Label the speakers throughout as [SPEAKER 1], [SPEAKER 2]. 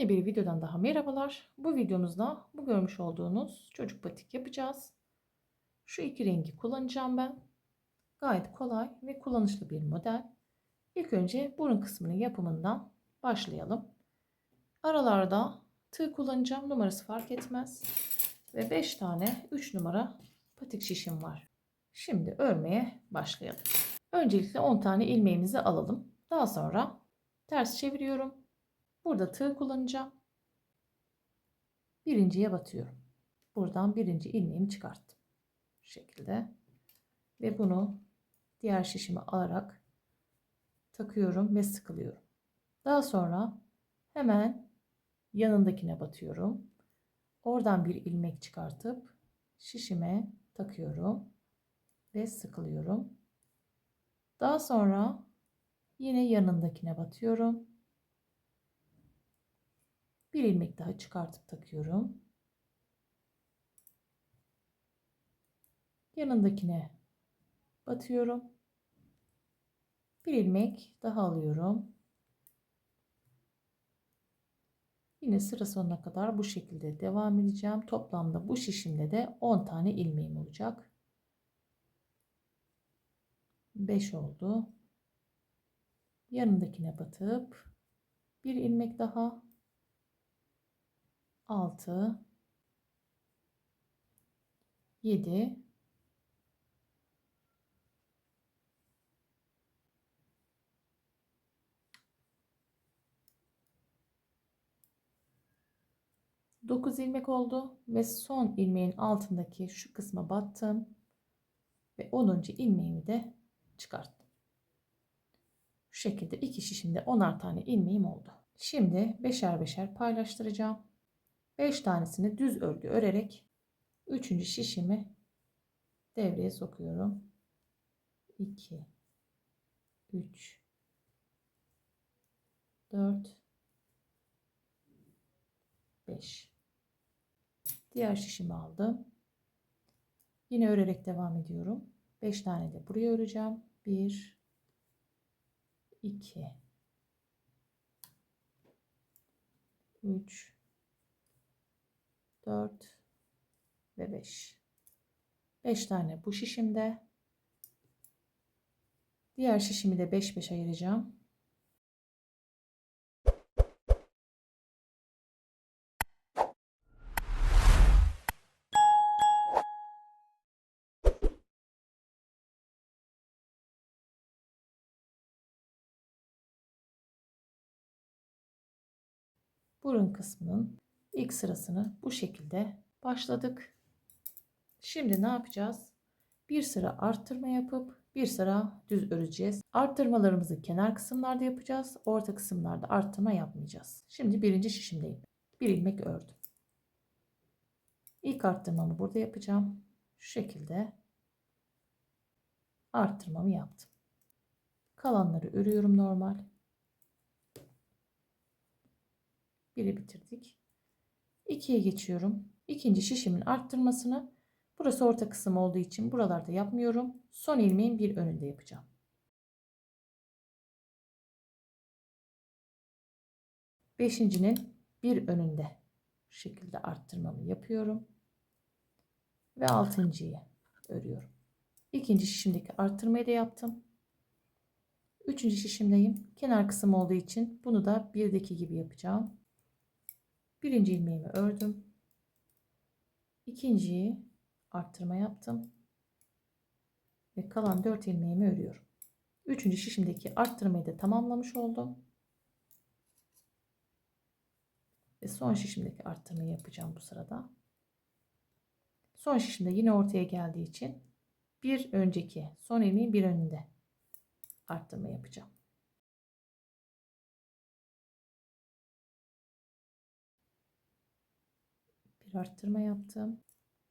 [SPEAKER 1] Yeni bir videodan daha merhabalar. Bu videomuzda bu görmüş olduğunuz çocuk batik yapacağız. Şu iki rengi kullanacağım ben. Gayet kolay ve kullanışlı bir model. İlk önce burun kısmının yapımından başlayalım. Aralarda tığ kullanacağım. Numarası fark etmez. Ve 5 tane 3 numara patik şişim var. Şimdi örmeye başlayalım. Öncelikle 10 tane ilmeğimizi alalım. Daha sonra ters çeviriyorum. Burada tığ kullanacağım. Birinciye batıyorum. Buradan birinci ilmeğimi çıkarttım. Şu şekilde. Ve bunu diğer şişime alarak takıyorum ve sıkılıyorum. Daha sonra hemen yanındakine batıyorum. Oradan bir ilmek çıkartıp şişime takıyorum ve sıkılıyorum. Daha sonra yine yanındakine batıyorum. Bir ilmek daha çıkartıp takıyorum. Yanındakine batıyorum. Bir ilmek daha alıyorum. Yine sıra sonuna kadar bu şekilde devam edeceğim. Toplamda bu şişimde de 10 tane ilmeğim olacak. 5 oldu. Yanındakine batıp bir ilmek daha 6 7 9 ilmek oldu ve son ilmeğin altındaki şu kısma battım ve 10. ilmeğimi de çıkarttım. Şu şekilde iki şişimde 10'ar tane ilmeğim oldu. Şimdi beşer beşer paylaştıracağım. 5 tanesini düz örgü örerek 3. şişimi devreye sokuyorum. 2 3 4 5 Diğer şişimi aldım. Yine örerek devam ediyorum. 5 tane de buraya öreceğim. 1 2 3 4 ve 5. 5 tane bu şişimde. Diğer şişimi de 5 5 ayıracağım. Burun kısmının ilk sırasını bu şekilde başladık. Şimdi ne yapacağız? Bir sıra arttırma yapıp bir sıra düz öreceğiz. Arttırmalarımızı kenar kısımlarda yapacağız. Orta kısımlarda arttırma yapmayacağız. Şimdi birinci şişimdeyim. Bir ilmek ördüm. İlk arttırmamı burada yapacağım. Şu şekilde arttırmamı yaptım. Kalanları örüyorum normal. Biri bitirdik. 2'ye geçiyorum. İkinci şişimin arttırmasını burası orta kısım olduğu için buralarda yapmıyorum. Son ilmeğin bir önünde yapacağım. Beşincinin bir önünde şu şekilde arttırmamı yapıyorum. Ve altıncıyı örüyorum. İkinci şişimdeki arttırmayı da yaptım. Üçüncü şişimdeyim. Kenar kısım olduğu için bunu da birdeki gibi yapacağım. Birinci ilmeğimi ördüm. İkinciyi arttırma yaptım. Ve kalan 4 ilmeğimi örüyorum. Üçüncü şişimdeki arttırmayı da tamamlamış oldum. Ve son şişimdeki arttırmayı yapacağım bu sırada. Son şişimde yine ortaya geldiği için bir önceki son ilmeğin bir önünde arttırma yapacağım. Bir arttırma yaptım.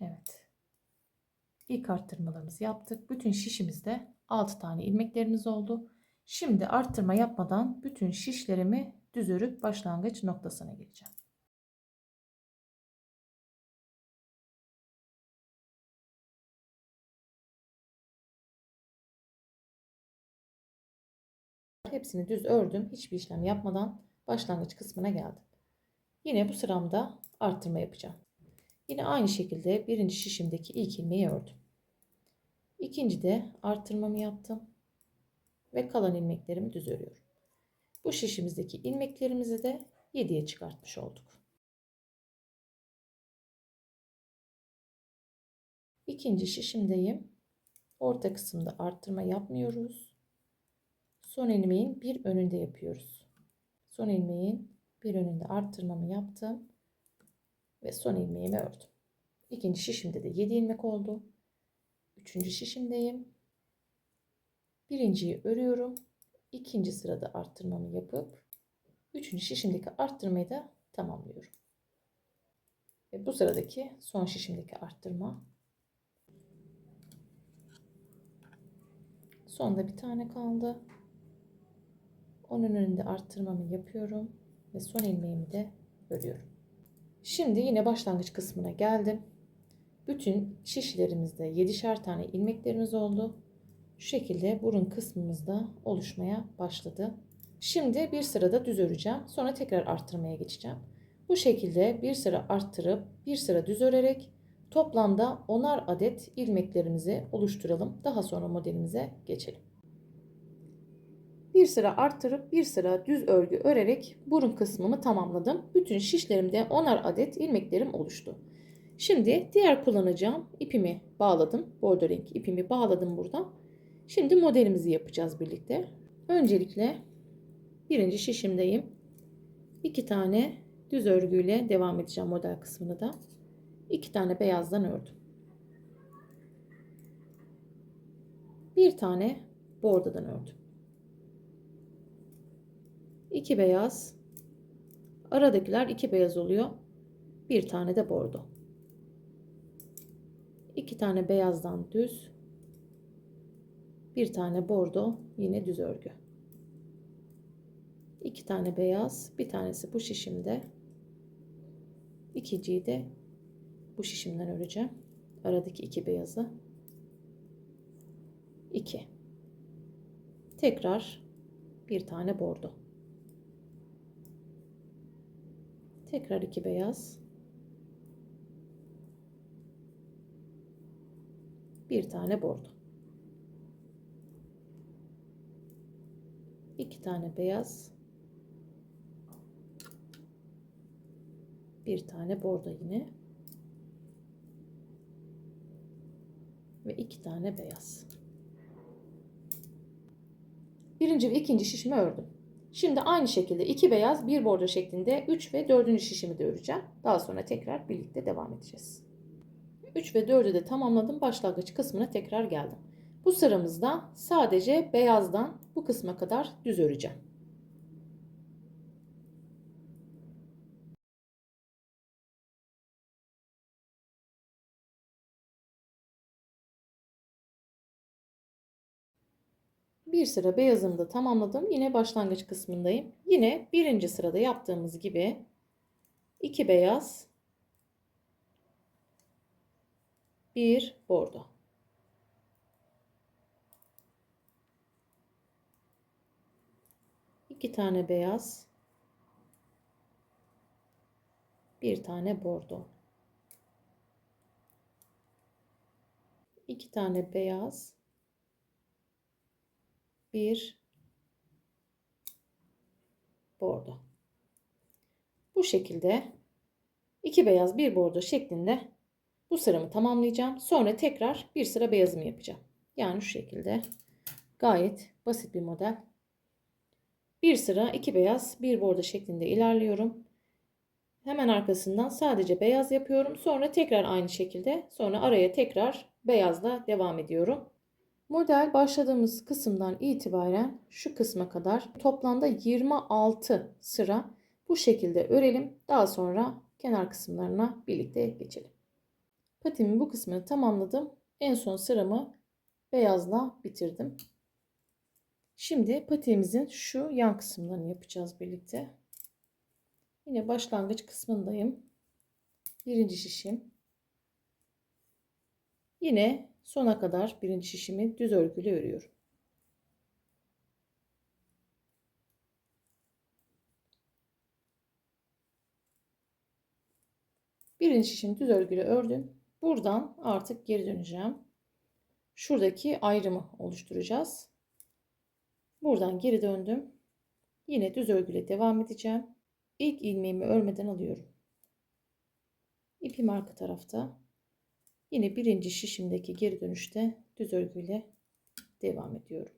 [SPEAKER 1] Evet. İlk arttırmalarımızı yaptık. Bütün şişimizde 6 tane ilmeklerimiz oldu. Şimdi arttırma yapmadan bütün şişlerimi düz örüp başlangıç noktasına geleceğim. Hepsini düz ördüm. Hiçbir işlem yapmadan başlangıç kısmına geldim. Yine bu sıramda arttırma yapacağım. Yine aynı şekilde birinci şişimdeki ilk ilmeği ördüm. İkinci de arttırmamı yaptım. Ve kalan ilmeklerimi düz örüyorum. Bu şişimizdeki ilmeklerimizi de 7'ye çıkartmış olduk. İkinci şişimdeyim. Orta kısımda arttırma yapmıyoruz. Son ilmeğin bir önünde yapıyoruz. Son ilmeğin bir önünde arttırmamı yaptım. Ve son ilmeğimi ördüm. İkinci şişimde de 7 ilmek oldu. Üçüncü şişimdeyim. Birinciyi örüyorum. İkinci sırada arttırmamı yapıp üçüncü şişimdeki arttırmayı da tamamlıyorum. Ve bu sıradaki son şişimdeki arttırma. Sonda bir tane kaldı. Onun önünde arttırmamı yapıyorum ve son ilmeğimi de örüyorum. Şimdi yine başlangıç kısmına geldim. Bütün şişlerimizde 7'şer tane ilmeklerimiz oldu. Şu şekilde burun kısmımızda oluşmaya başladı. Şimdi bir sırada düz öreceğim. Sonra tekrar arttırmaya geçeceğim. Bu şekilde bir sıra arttırıp bir sıra düz örerek toplamda 10'ar adet ilmeklerimizi oluşturalım. Daha sonra modelimize geçelim. Bir sıra arttırıp bir sıra düz örgü örerek burun kısmımı tamamladım. Bütün şişlerimde 10'ar adet ilmeklerim oluştu. Şimdi diğer kullanacağım ipimi bağladım. Bordo renk ipimi bağladım burada. Şimdi modelimizi yapacağız birlikte. Öncelikle birinci şişimdeyim. İki tane düz örgüyle devam edeceğim model kısmını da. İki tane beyazdan ördüm. Bir tane bordodan ördüm. İki beyaz. Aradakiler iki beyaz oluyor. Bir tane de bordo. İki tane beyazdan düz. Bir tane bordo yine düz örgü. İki tane beyaz. Bir tanesi bu şişimde. İkinciyi de bu şişimden öreceğim. Aradaki iki beyazı. 2. Tekrar bir tane bordo. Tekrar iki beyaz. Bir tane bordo. iki tane beyaz. Bir tane bordo yine. Ve iki tane beyaz. Birinci ve ikinci şişimi ördüm. Şimdi aynı şekilde iki beyaz bir bordo şeklinde 3 ve 4. şişimi de öreceğim. Daha sonra tekrar birlikte devam edeceğiz. 3 ve 4'ü de tamamladım. Başlangıç kısmına tekrar geldim. Bu sıramızda sadece beyazdan bu kısma kadar düz öreceğim. Bir sıra beyazımı da tamamladım. Yine başlangıç kısmındayım. Yine birinci sırada yaptığımız gibi iki beyaz, bir bordo. iki tane beyaz, bir tane bordo. iki tane beyaz, bir bordo. Bu şekilde iki beyaz bir bordo şeklinde bu sıramı tamamlayacağım. Sonra tekrar bir sıra beyazımı yapacağım. Yani şu şekilde gayet basit bir model. Bir sıra iki beyaz bir bordo şeklinde ilerliyorum. Hemen arkasından sadece beyaz yapıyorum. Sonra tekrar aynı şekilde sonra araya tekrar beyazla devam ediyorum. Model başladığımız kısımdan itibaren şu kısma kadar toplamda 26 sıra bu şekilde örelim. Daha sonra kenar kısımlarına birlikte geçelim. Patimin bu kısmını tamamladım. En son sıramı beyazla bitirdim. Şimdi patiğimizin şu yan kısımlarını yapacağız birlikte. Yine başlangıç kısmındayım. Birinci şişim. Yine sona kadar birinci şişimi düz örgülü örüyorum. Birinci şişimi düz örgüyle ördüm. Buradan artık geri döneceğim. Şuradaki ayrımı oluşturacağız. Buradan geri döndüm. Yine düz örgüyle devam edeceğim. İlk ilmeğimi örmeden alıyorum. İpim arka tarafta. Yine birinci şişimdeki geri dönüşte düz örgüyle devam ediyorum.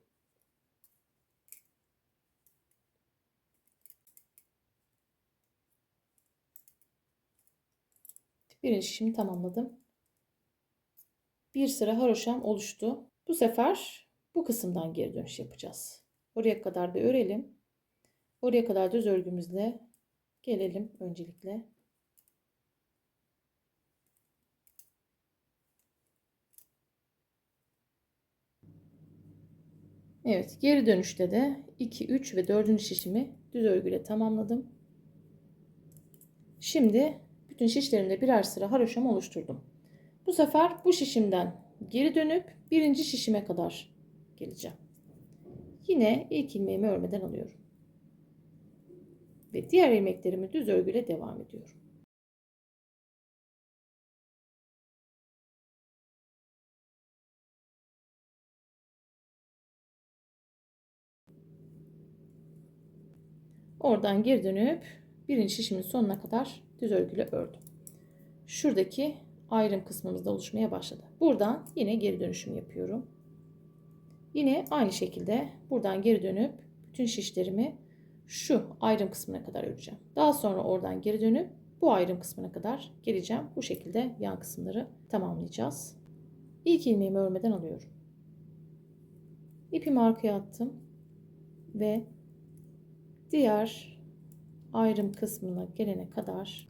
[SPEAKER 1] Birinci şişimi tamamladım. Bir sıra haroşam oluştu. Bu sefer bu kısımdan geri dönüş yapacağız. Oraya kadar da örelim. Oraya kadar düz örgümüzle gelelim öncelikle. Evet, geri dönüşte de 2, 3 ve 4. şişimi düz örgüyle tamamladım. Şimdi bütün şişlerimde birer sıra haroşam oluşturdum. Bu sefer bu şişimden geri dönüp birinci şişime kadar geleceğim. Yine ilk ilmeğimi örmeden alıyorum. Ve diğer ilmeklerimi düz örgüyle devam ediyorum. Oradan geri dönüp birinci şişimin sonuna kadar düz örgüyle ördüm. Şuradaki ayrım kısmımızda oluşmaya başladı. Buradan yine geri dönüşüm yapıyorum. Yine aynı şekilde buradan geri dönüp bütün şişlerimi şu ayrım kısmına kadar öreceğim. Daha sonra oradan geri dönüp bu ayrım kısmına kadar geleceğim. Bu şekilde yan kısımları tamamlayacağız. İlk ilmeğimi örmeden alıyorum. İpimi arkaya attım ve diğer ayrım kısmına gelene kadar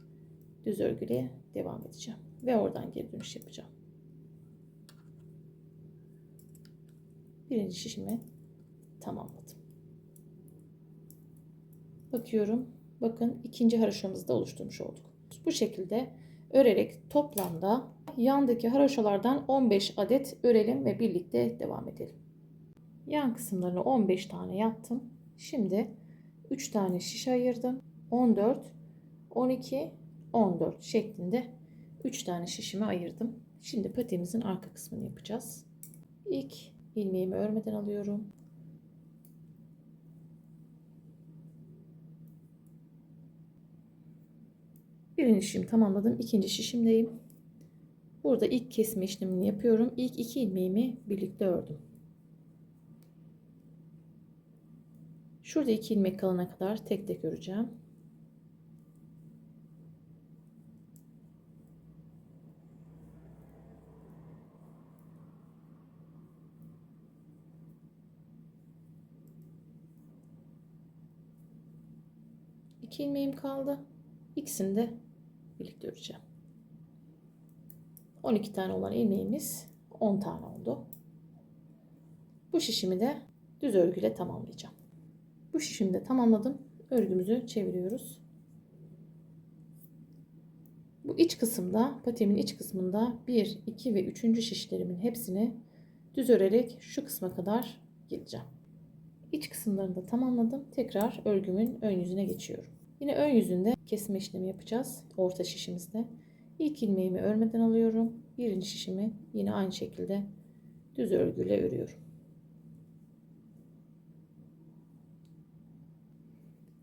[SPEAKER 1] düz örgüye devam edeceğim ve oradan geri dönüş yapacağım. Birinci şişimi tamamladım. Bakıyorum. Bakın ikinci haroşamızı da oluşturmuş olduk. Bu şekilde örerek toplamda yandaki haroşalardan 15 adet örelim ve birlikte devam edelim. Yan kısımlarını 15 tane yaptım. Şimdi 3 tane şiş ayırdım. 14, 12, 14 şeklinde 3 tane şişimi ayırdım. Şimdi patiğimizin arka kısmını yapacağız. İlk ilmeğimi örmeden alıyorum. Birinci şişimi tamamladım. İkinci şişimdeyim. Burada ilk kesme işlemini yapıyorum. İlk iki ilmeğimi birlikte ördüm. Şurada iki ilmek kalana kadar tek tek öreceğim. İki ilmeğim kaldı. İkisini de birlikte öreceğim. 12 tane olan ilmeğimiz 10 tane oldu. Bu şişimi de düz örgüyle tamamlayacağım. Bu şişimi de tamamladım. Örgümüzü çeviriyoruz. Bu iç kısımda, patiğimin iç kısmında 1, 2 ve 3. şişlerimin hepsini düz örerek şu kısma kadar geleceğim. İç kısımlarını da tamamladım. Tekrar örgümün ön yüzüne geçiyorum. Yine ön yüzünde kesme işlemi yapacağız. Orta şişimizde. İlk ilmeğimi örmeden alıyorum. Birinci şişimi yine aynı şekilde düz örgüyle örüyorum.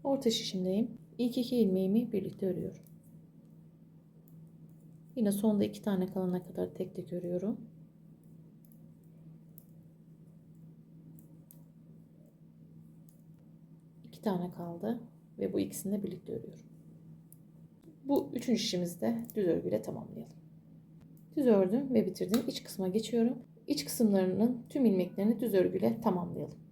[SPEAKER 1] Orta şişimdeyim. İlk iki ilmeğimi birlikte örüyorum. Yine sonda iki tane kalana kadar tek tek örüyorum. İki tane kaldı ve bu ikisini de birlikte örüyorum. Bu üçüncü şişimizi de düz örgüyle tamamlayalım. Düz ördüm ve bitirdim. İç kısma geçiyorum. İç kısımlarının tüm ilmeklerini düz örgüyle tamamlayalım.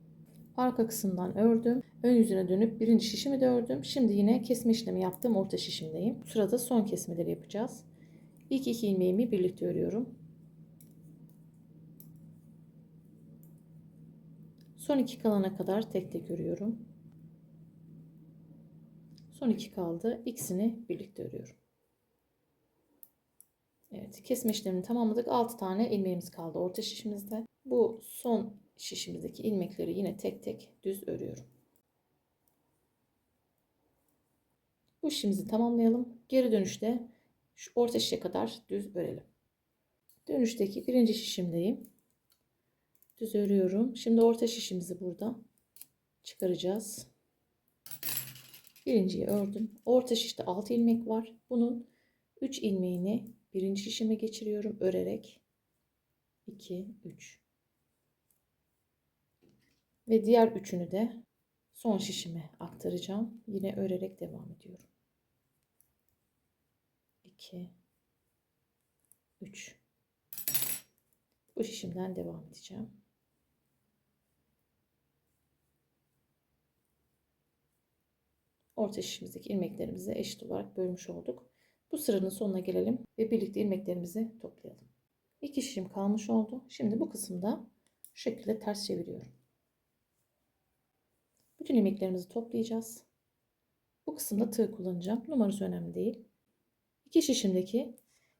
[SPEAKER 1] Arka kısımdan ördüm. Ön yüzüne dönüp birinci şişimi de ördüm. Şimdi yine kesme işlemi yaptığım orta şişimdeyim. Sırada son kesmeleri yapacağız. İlk iki ilmeğimi birlikte örüyorum. Son iki kalana kadar tek tek örüyorum. Son iki kaldı. İkisini birlikte örüyorum. Evet, kesme işlemini tamamladık. 6 tane ilmeğimiz kaldı orta şişimizde. Bu son şişimizdeki ilmekleri yine tek tek düz örüyorum. Bu işimizi tamamlayalım. Geri dönüşte şu orta şişe kadar düz örelim. Dönüşteki birinci şişimdeyim. Düz örüyorum. Şimdi orta şişimizi burada çıkaracağız. Birinciyi ördüm. Orta şişte 6 ilmek var. Bunun 3 ilmeğini birinci şişime geçiriyorum örerek. 2 3 ve diğer üçünü de son şişime aktaracağım. Yine örerek devam ediyorum. 2 3 Bu şişimden devam edeceğim. Orta şişimizdeki ilmeklerimizi eşit olarak bölmüş olduk. Bu sıranın sonuna gelelim ve birlikte ilmeklerimizi toplayalım. İki şişim kalmış oldu. Şimdi bu kısımda şu şekilde ters çeviriyorum. Bütün ilmeklerimizi toplayacağız. Bu kısımda tığ kullanacağım. Numarası önemli değil. İki şişimdeki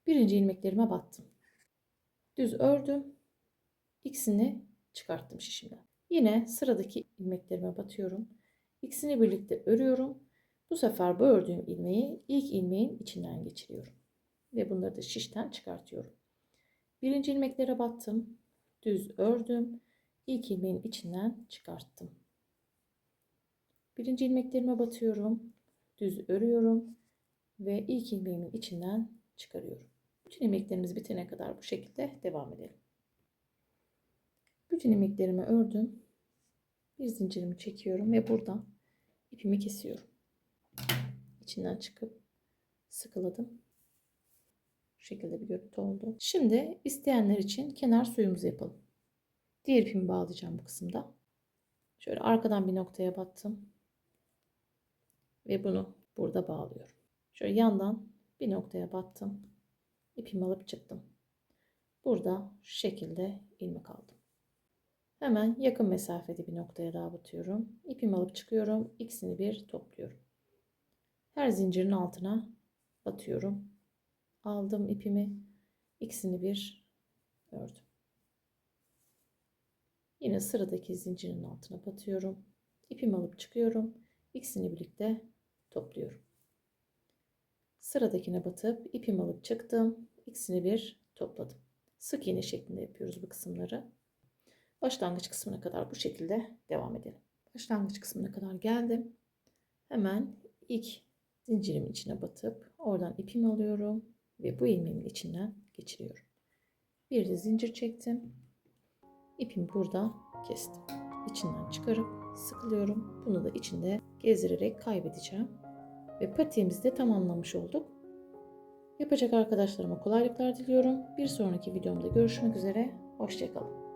[SPEAKER 1] birinci ilmeklerime battım. Düz ördüm. İkisini çıkarttım şişimden. Yine sıradaki ilmeklerime batıyorum. İkisini birlikte örüyorum. Bu sefer bu ördüğüm ilmeği ilk ilmeğin içinden geçiriyorum. Ve bunları da şişten çıkartıyorum. Birinci ilmeklere battım. Düz ördüm. İlk ilmeğin içinden çıkarttım. Birinci ilmeklerime batıyorum. Düz örüyorum. Ve ilk ilmeğimin içinden çıkarıyorum. Bütün ilmeklerimiz bitene kadar bu şekilde devam edelim. Bütün ilmeklerimi ördüm. Bir zincirimi çekiyorum ve buradan ipimi kesiyorum. İçinden çıkıp sıkıladım. Bu şekilde bir görüntü oldu. Şimdi isteyenler için kenar suyumuzu yapalım. Diğer ipimi bağlayacağım bu kısımda. Şöyle arkadan bir noktaya battım. Ve bunu burada bağlıyorum. Şöyle yandan bir noktaya battım. İpimi alıp çıktım. Burada şu şekilde ilmek aldım. Hemen yakın mesafede bir noktaya daha batıyorum. İpimi alıp çıkıyorum. İkisini bir topluyorum. Her zincirin altına batıyorum. Aldım ipimi. İkisini bir ördüm. Yine sıradaki zincirin altına batıyorum. İpimi alıp çıkıyorum. İkisini birlikte topluyorum. Sıradakine batıp ipimi alıp çıktım. İkisini bir topladım. Sık iğne şeklinde yapıyoruz bu kısımları. Başlangıç kısmına kadar bu şekilde devam edelim. Başlangıç kısmına kadar geldim. Hemen ilk zincirimin içine batıp oradan ipimi alıyorum ve bu ilmeğimin içinden geçiriyorum. Bir de zincir çektim. İpimi burada kestim. İçinden çıkarıp sıkılıyorum. Bunu da içinde gezdirerek kaybedeceğim. Ve patiğimizi de tamamlamış olduk. Yapacak arkadaşlarıma kolaylıklar diliyorum. Bir sonraki videomda görüşmek üzere. Hoşçakalın.